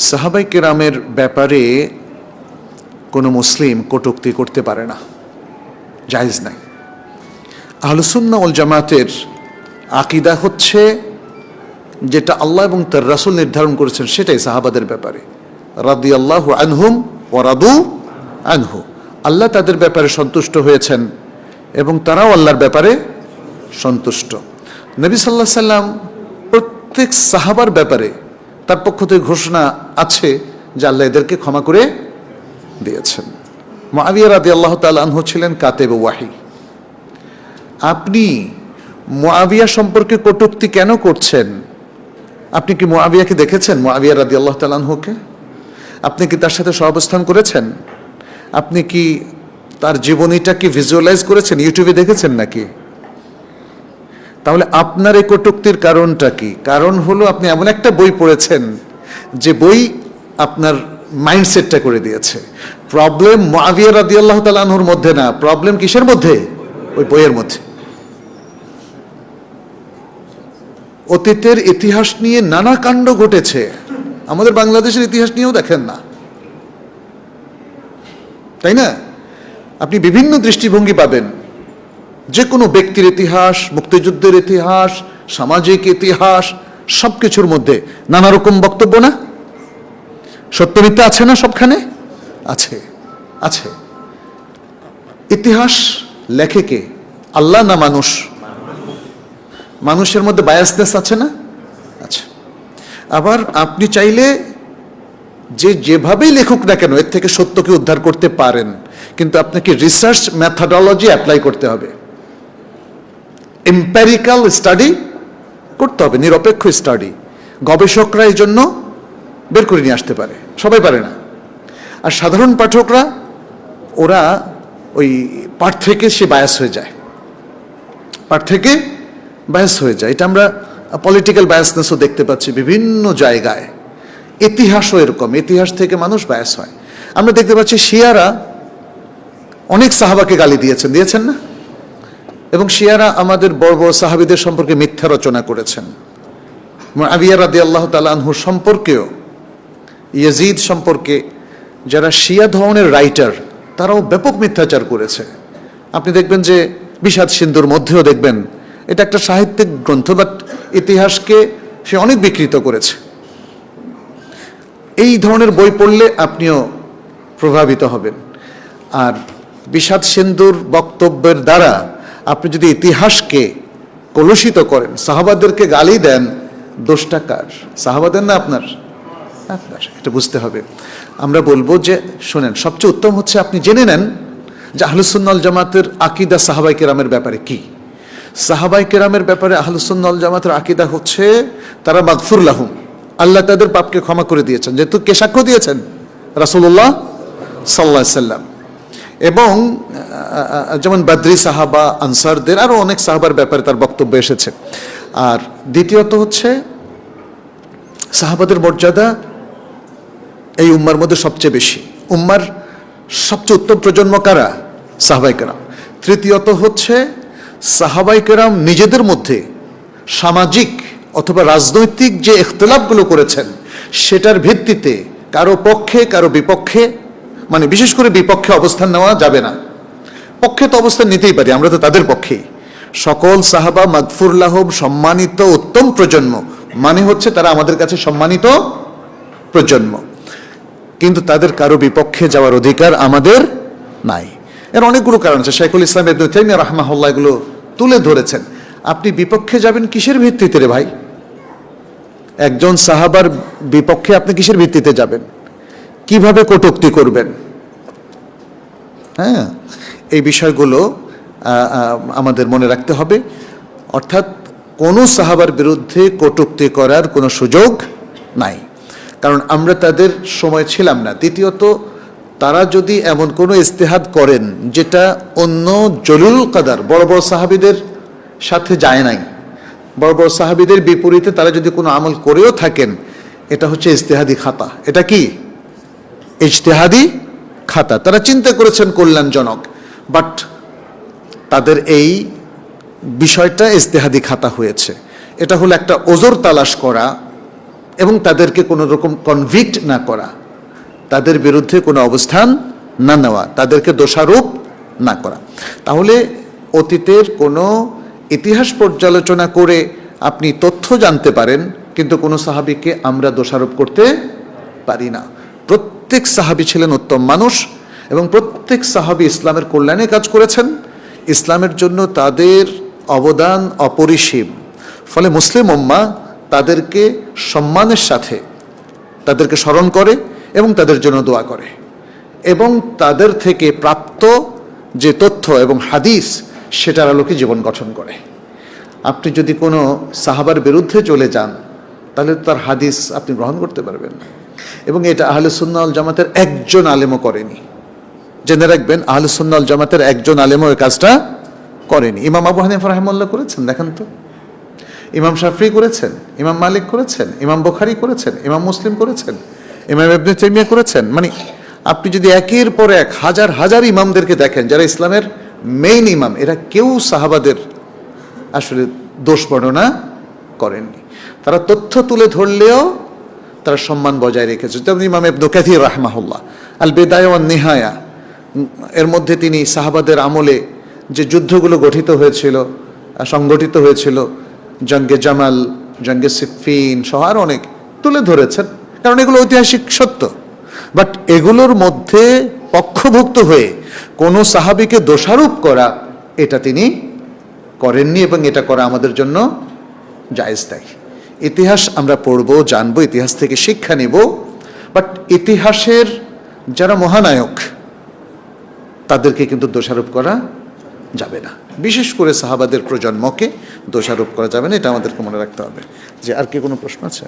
সাহাবাই কেরামের ব্যাপারে কোনো মুসলিম কটুক্তি করতে পারে না। জায়েজ নাই। আহলুসুন্না ওল জামাতের আকিদা হচ্ছে যেটা আল্লাহ এবং তার রাসুল নির্ধারণ করেছেন, সেটাই সাহাবাদের ব্যাপারে। রাদি আল্লাহ আনহুম ওরাদু আনহু। আল্লাহ তাদের ব্যাপারে সন্তুষ্ট হয়েছেন এবং তারাও আল্লাহর ব্যাপারে সন্তুষ্ট। নবী সাল্লাহ সাল্লাম প্রত্যেক সাহাবার ব্যাপারে তার পক্ষ থেকে ঘোষণা আছে যে আল্লাহ এদেরকে ক্ষমা করে দিয়েছেন। মাবিয়া রাদি আল্লাহ তালহু ছিলেন কাতেব ওয়াহি। আপনি মুআবিয়া সম্পর্কে কটুক্তি কেন করছেন? আপনি কি মুআবিয়াকে দেখেছেন, মুআবিয়া রাদি আল্লাহ তালানহুকে আপনি কি তার সাথে সহাবস্থান করেছেন? আপনি কি তার জীবনীটা কি ভিজুয়ালাইজ করেছেন ইউটিউবে দেখেছেন নাকি? তাহলে আপনার এই কটুক্তির কারণটা কি? কারণ হলো আপনি এমন একটা বই পড়েছেন যে বই আপনার মাইন্ডসেটটা করে দিয়েছে। প্রবলেম মুআবিয়া রাদিয়াল্লাহু আল্লাহ আনহুর মধ্যে না প্রবলেম কিসের মধ্যে? ওই বইয়ের মধ্যে। অতীতের ইতিহাস নিয়ে নানা কাণ্ড ঘটেছে। আমাদের বাংলাদেশের ইতিহাস নিয়েও দেখেন না। তাই না? আপনি বিভিন্ন দৃষ্টিভঙ্গি পাবেন। যে কোনো ব্যক্তির ইতিহাস, মুক্তিযুদ্ধের ইতিহাস, সামাজিক ইতিহাস সব কিছুর মধ্যে নানা রকম বক্তব্য না? সত্যমিথ্যা আছে না সবখানে? আছে আছে। ইতিহাস লেখে কে? আল্লাহ না মানুষ? মানুষের মধ্যে বায়াসনেস আছে না? আচ্ছা আবার আপনি চাইলে যে যেভাবেই লেখুক না কেন, এর থেকে সত্যকে উদ্ধার করতে পারেন। কিন্তু আপনাকে রিসার্চ ম্যাথাডোলজি অ্যাপ্লাই করতে হবে। এম্প্যারিক্যাল স্টাডি করতে হবে, নিরপেক্ষ স্টাডি গবেষকরা এই জন্য বের করে নিয়ে আসতে পারে। সবাই পারে না। আর সাধারণ পাঠকরা, ওরা ওই পাঠ থেকে সে বায়াস হয়ে যায়। পাঠ থেকে বায়াস হয়ে যায়। এটা আমরা পলিটিক্যাল বায়াসনেসও দেখতে পাচ্ছি বিভিন্ন জায়গায়। ইতিহাসও এরকম। ইতিহাস থেকে মানুষ বায়াস হয়। আমরা দেখতে পাচ্ছি শিয়ারা অনেক সাহাবাকে গালি দিয়েছেন। দিয়েছেন না? এবং শিয়ারা আমাদের বড় বড় সাহাবিদের সম্পর্কে মিথ্যা রচনা করেছেন। আবিয়া রাদি আল্লাহ তালানহুর সম্পর্কেও, ইয়াজিদ সম্পর্কে, যারা শিয়া ধরনের রাইটার, তারাও ব্যাপক মিথ্যাচার করেছে। আপনি দেখবেন যে বিষাদ সিন্ধুর মধ্যেও দেখবেন, এটা একটা সাহিত্যিক গ্রন্থ বাট ইতিহাসকে সে অনেক বিকৃত করেছে। এই ধরনের বই পড়লে আপনিও প্রভাবিত হবেন। আর বিষাদ সিন্ধুর বক্তব্যের দ্বারা আপনি যদি ইতিহাসকে কলুষিত করেন, সাহাবাদেরকে গালি দেন, দোষটা কার? সাহাবাদের না আপনার? আপনার, এটা বুঝতে হবে। আমরা বলব যে, শোনেন, সবচেয়ে উত্তম হচ্ছে আপনি জেনে নেন যে আহলুসুন্নল জামাতের আকিদা সাহাবাই কেরামের ব্যাপারে কি। সাহাবাই কেরামের ব্যাপারে আহলুসুন্নল জামাতের আকিদা হচ্ছে, তারা মাগফুর লাহুম। আল্লাহ তাদের পাপকে ক্ষমা করে দিয়েছেন। যেহেতু কে সাক্ষ্য দিয়েছেন রাসুল্লাহ সাল্লাহ সাল্লাম এবং যেমন বাদ্রি সাহাবা, আনসারদের আরও অনেক সাহাবার ব্যাপারে তার বক্তব্য এসেছে। আর দ্বিতীয়ত হচ্ছে, সাহাবাদের মর্যাদা এই উম্মার মধ্যে সবচেয়ে বেশি। উম্মার সবচেয়ে উত্তম প্রজন্ম কারা? সাহাবাই কেরাম। তৃতীয়ত হচ্ছে, সাহাবাই কেরাম নিজেদের মধ্যে সামাজিক অথবা রাজনৈতিক যে ইখতলাফগুলো করেছেন, সেটার ভিত্তিতে কারও পক্ষে, কারও বিপক্ষে মানে বিশেষ করে বিপক্ষে অবস্থান নেওয়া যাবে না। পক্ষে তো অবস্থান নিতেই পারি, আমরা তো তাদের পক্ষেই সকল সাহাবা মাগফুরলাহম সম্মানিত উত্তম প্রজন্ম মানে হচ্ছে তারা আমাদের কাছে সম্মানিত প্রজন্ম। কিন্তু তাদের কারও বিপক্ষে যাওয়ার অধিকার আমাদের নাই। এর অনেকগুলো কারণ আছে। শেখুল ইসলাম রাহমাহুল্লাহ এগুলো তুলে ধরেছেন। আপনি বিপক্ষে যাবেন কিসের ভিত্তিতে রে ভাই? একজন সাহাবার বিপক্ষে আপনি কিসের ভিত্তিতে যাবেন? কীভাবে কটুক্তি করবেন? হ্যাঁ এই বিষয়গুলো আমাদের মনে রাখতে হবে। অর্থাৎ কোনো সাহাবার বিরুদ্ধে কটুক্তি করার কোনো সুযোগ নাই। কারণ আমরা তাদের সময় ছিলাম না। দ্বিতীয়ত, তারা যদি এমন কোনো ইস্তেহাদ করেন যেটা অন্য জলুল কাদার, বড় বড় সাহাবিদের সাথে যায় নাই, বড় বড় সাহাবিদের বিপরীতে তারা যদি কোনো আমল করেও থাকেন, এটা হচ্ছে ইস্তেহাদি খাতা। এটা কি? ইজতেহাদি খাতা। তারা চিন্তা করেছেন কল্যাণজনক বাট তাদের এই বিষয়টা ইজতেহাদি খাতা হয়েছে। এটা হলো একটা ওজোর তালাশ করা এবং তাদেরকে কোনো রকম কনভিক্ট না করা। তাদের বিরুদ্ধে কোনো অবস্থান না নেওয়া, তাদেরকে দোষারোপ না করা। তাহলে অতীতের কোনো ইতিহাস পর্যালোচনা করে আপনি তথ্য জানতে পারেন, কিন্তু কোনো সাহাবিকে আমরা দোষারোপ করতে পারি না। প্রত্যেক সাহাবি ছিলেন উত্তম মানুষ এবং প্রত্যেক সাহাবি ইসলামের কল্যাণে কাজ করেছেন। ইসলামের জন্য তাদের অবদান অপরিসীম। ফলে মুসলিম উম্মা তাদেরকে সম্মানের সাথে তাদেরকে স্মরণ করে এবং তাদের জন্য দোয়া করে। এবং তাদের থেকে প্রাপ্ত যে তথ্য এবং হাদিস সেটার আলোকে জীবন গঠন করে। আপনি যদি কোনো সাহাবার বিরুদ্ধে চলে যান, তাহলে তার হাদিস আপনি গ্রহণ করতে পারবেন না। এবং এটা আহলে সুন্নাল জামাতের একজন আলেমও করেনি। জেনে রাখবেন, আহলে সুন্নাল জামাতের একজন আলেমও এই কাজটা করেনি। ইমাম আবু হানিফ রাহমুল্লাহ করেছেন, দেখেন তো। ইমাম শাফরি করেছেন, ইমাম মালিক করেছেন, ইমাম বুখারি করেছেন, ইমাম মুসলিম করেছেন, ইমাম ইবনে তাইমিয়া করেছেন। মানে আপনি যদি একের পর এক হাজার হাজার ইমামদেরকে দেখেন, যারা ইসলামের মেইন ইমাম, এরা কেউ সাহাবাদের আসলে দোষ বর্ণনা করেননি। তারা তথ্য তুলে ধরলেও তারা সম্মান বজায় রেখেছে। যেমন ইমাম ইবনু কাথির রাহমাহুল্লাহ। আল বেদায় ওয়ান নিহায়া। এর মধ্যে তিনি সাহাবাদের আমলে যে যুদ্ধগুলো গঠিত হয়েছিল সংগঠিত হয়েছিল, জঙ্গে জামাল, জঙ্গে সিফিন সহ আরও অনেক তুলে ধরেছেন। কারণ এগুলো ঐতিহাসিক সত্য। বাট এগুলোর মধ্যে পক্ষভুক্ত হয়ে কোনো সাহাবিকে দোষারোপ করা, এটা তিনি করেননি এবং এটা করা আমাদের জন্য জায়েজ দেয়। ইতিহাস আমরা পড়ব, জানব, ইতিহাস থেকে শিক্ষা নেব। বাট ইতিহাসের যারা মহানায়ক, তাদেরকে কিন্তু দোষারোপ করা যাবে না। বিশেষ করে সাহাবাদের প্রজন্মকে দোষারোপ করা যাবে না, এটা আমাদেরকে মনে রাখতে হবে। যে আর কি কোনো প্রশ্ন আছে?